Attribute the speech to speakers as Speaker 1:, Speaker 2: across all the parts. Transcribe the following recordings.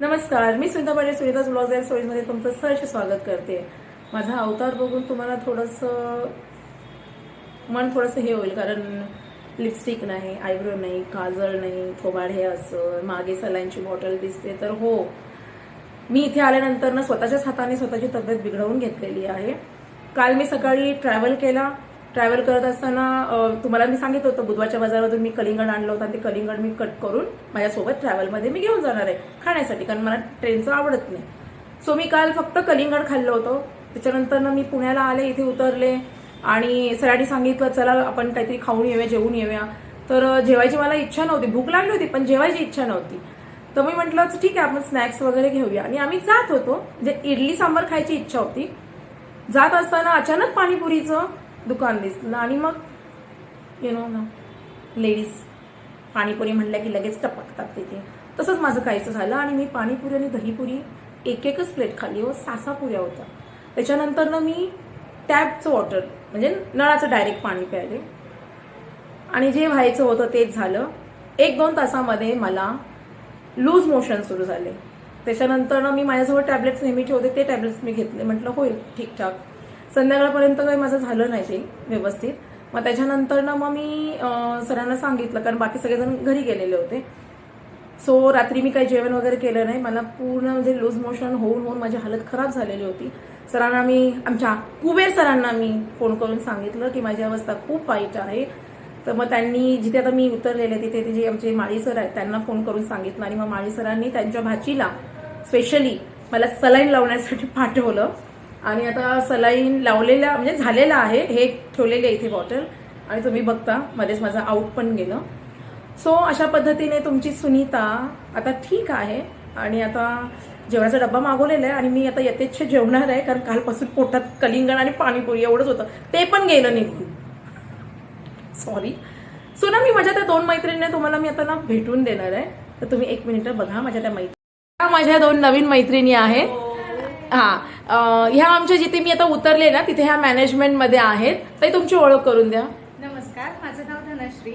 Speaker 1: नमस्कार मी Sunita Patil Sunita's blog and स्टोरीजमध्ये तुमचं सहर्ष स्वागत करते. माझा अवतार बघून तुम्हाला थोडंसं मन थोडंसं हे होईल कारण लिपस्टिक नाही आयब्रो नाही काजळ नाही थोबाड हे असं मागे सलाईनची बॉटल दिसते तर हो. मी इथे आल्यानंतर ना स्वतःच्याच हाताने स्वतःची तब्येत बिघडवून घेतलेली आहे. काल मी सकाळी ट्रॅव्हल केला ट्रॅव्हल करत असताना तुम्हाला मी सांगितलं होतं बुधवारच्या बाजारामधून मी कलिंगड आणलं होतं आणि ते कलिंगड मी कट करून माझ्यासोबत ट्रॅव्हलमध्ये मी घेऊन जाणार आहे खाण्यासाठी कारण मला ट्रेनचं आवडत नाही. सो मी काल फक्त कलिंगड खाल्लं होतं. त्याच्यानंतर ना मी पुण्याला आले इथे उतरले आणि सरांनी सांगितलं चला आपण काहीतरी खाऊन येऊया जेवून येऊया. तर जेवायची मला इच्छा नव्हती. भूक लागली होती पण जेवायची इच्छा नव्हती. तर मी म्हटलं ठीक आहे आपण स्नॅक्स वगैरे घेऊया. आणि आम्ही जात होतो. म्हणजे इडली सांबार खायची इच्छा होती. जात असताना अचानक पाणीपुरीचं दुकान दिसलं. आणि मग यु नो ना लेडीज पाणीपुरी म्हणल्या की लगेच टपकतात तिथे. तसंच माझं काहीचं झालं आणि मी पाणीपुरी आणि दहीपुरी एक एकच प्लेट खाल्ली. हो, व सासा पुऱ्या होत्या. त्याच्यानंतर ना मी टॅपचं वॉटर म्हणजे नळाचं डायरेक्ट पाणी प्यायले. आणि जे व्हायचं होतं तेच झालं. एक दोन तासामध्ये मला लूज मोशन सुरू झाले. त्याच्यानंतर ना मी माझ्याजवळ टॅबलेट्स नेहमी ठेवते ते टॅबलेट्स मी घेतले. म्हटलं होईल ठीकठाक. संध्याकाळपर्यंत काही माझं झालं नाही ते व्यवस्थित. मग त्याच्यानंतर ना मग मी सरांना सांगितलं कारण बाकी सगळेजण घरी गेलेले होते. सो रात्री मी काही जेवण वगैरे केलं नाही. मला पूर्ण म्हणजे लूज मोशन होऊन होऊन माझी हालत खराब झालेली होती. सरांना मी आमच्या कुबेर सरांना मी फोन करून सांगितलं की माझी अवस्था खूप वाईट आहे. तर मग त्यांनी जिथे आता मी उतरलेले तिथे ते जे आमचे माळी सर आहेत त्यांना फोन करून सांगितलं. आणि मग माळी सरांनी त्यांच्या भाचीला स्पेशली मला सलाईन लावण्यासाठी पाठवलं. आणि आता सलाईन लावलेल्या म्हणजे झालेलं आहे हे ठेवलेले आहे इथे बॉटल आणि तुम्ही बघता मध्येच माझं आऊट पण गेलं. सो अशा पद्धतीने तुमची सुनीता आता ठीक आहे. आणि आता जेवणाचा डब्बा मागवलेला आहे आणि मी आता यथेच्छ जेवणार आहे कारण कालपासून पोटात कलिंगण आणि पाणीपुरी एवढंच होतं. ते पण गेलं निघून. सॉरी सो ना मी माझ्या त्या दोन मैत्रिणींना तुम्हाला मी आता ना भेटून देणार आहे. तर तुम्ही एक मिनिट बघा माझ्या त्या मैत्रिणी ह्या माझ्या दोन नवीन मैत्रिणी आहेत हा. अं, ह्या आमच्या जिथे मी आता उतरले ना तिथे ह्या मॅनेजमेंटमध्ये आहेत. तर तुमची ओळख करून द्या.
Speaker 2: नमस्कार माझं नाव धनश्री.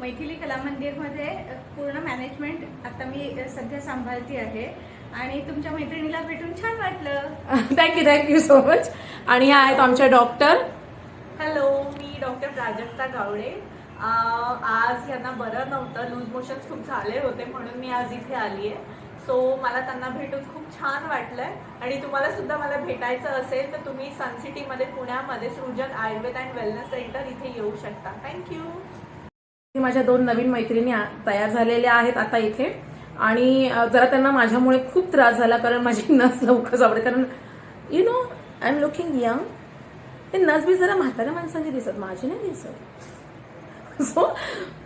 Speaker 2: मैथिली कला मंदिरमध्ये पूर्ण मॅनेजमेंट आता मी सध्या सांभाळती आहे. आणि तुमच्या मैत्रिणीला भेटून छान वाटलं.
Speaker 1: थँक्यू थँक्यू सो मच आणि ह्या आहेत आमच्या डॉक्टर
Speaker 3: हॅलो मी डॉक्टर प्राजक्ता गावडे. आज यांना बरं नव्हतं लूज मोशन्स खूप झाले होते म्हणून मी आज इथे आली आहे सो मला त्यांना भेटून खूप छान वाटलंय. आणि तुम्हाला सुद्धा मला भेटायचं असेल तर तुम्ही सनसिटीमध्ये पुण्यामध्ये सृजन आयुर्वेद अँड वेलनेस सेंटर इथे येऊ शकता. थँक्यू
Speaker 1: माझ्या दोन नवीन मैत्रिणी तयार झालेल्या आहेत आता इथे. आणि जरा त्यांना माझ्यामुळे खूप त्रास झाला कारण माझी नस लवकर आवडते कारण you know I am looking young ते नस बी जरा म्हाताऱ्या माणसांची दिसत माझी नाही दिसत. सो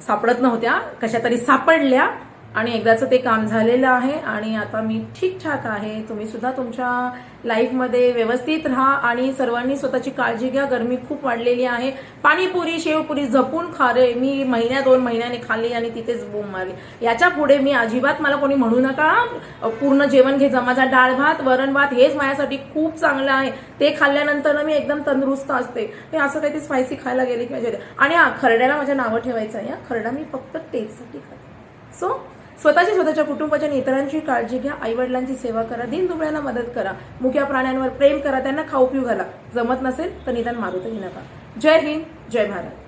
Speaker 1: सापडत नव्हत्या कशा तरी सापडल्या. आणि एकदाचं ते काम झालेलं आहे आणि आता मी ठीकठाक आहे. तुम्ही सुद्धा तुमच्या लाईफमध्ये व्यवस्थित राहा आणि सर्वांनी स्वतःची काळजी घ्या. गरमी खूप वाढलेली आहे. पाणीपुरी शेवपुरी जपून खा रे. मी महिन्या दोन महिन्याने खाल्ली आणि तिथेच बोंब मारली. याच्यापुढे मी अजिबात मला कोणी म्हणू नका. पूर्ण जेवण घे. जा माझा डाळ भात वरण भात हेच माझ्यासाठी खूप चांगलं आहे. ते खाल्ल्यानंतर मी एकदम तंदुरुस्त असते. मी असं काही स्पायसी खायला गेले की माझ्या आणि हा खरड्याला माझ्या नावं ठेवायचं आहे खरडा मी फक्त टेस्टसाठी खाते. सो स्वतःची स्वतःच्या कुटुंबाच्या आणि इतरांची काळजी घ्या. आईवडिलांची सेवा करा. दिन दुबळ्यांना मदत करा. मुक्या प्राण्यांवर प्रेम करा. त्यांना खाऊ पिऊ घाला. जमत नसेल तर निदान मारू तरी नका. जय हिंद. जय भारत.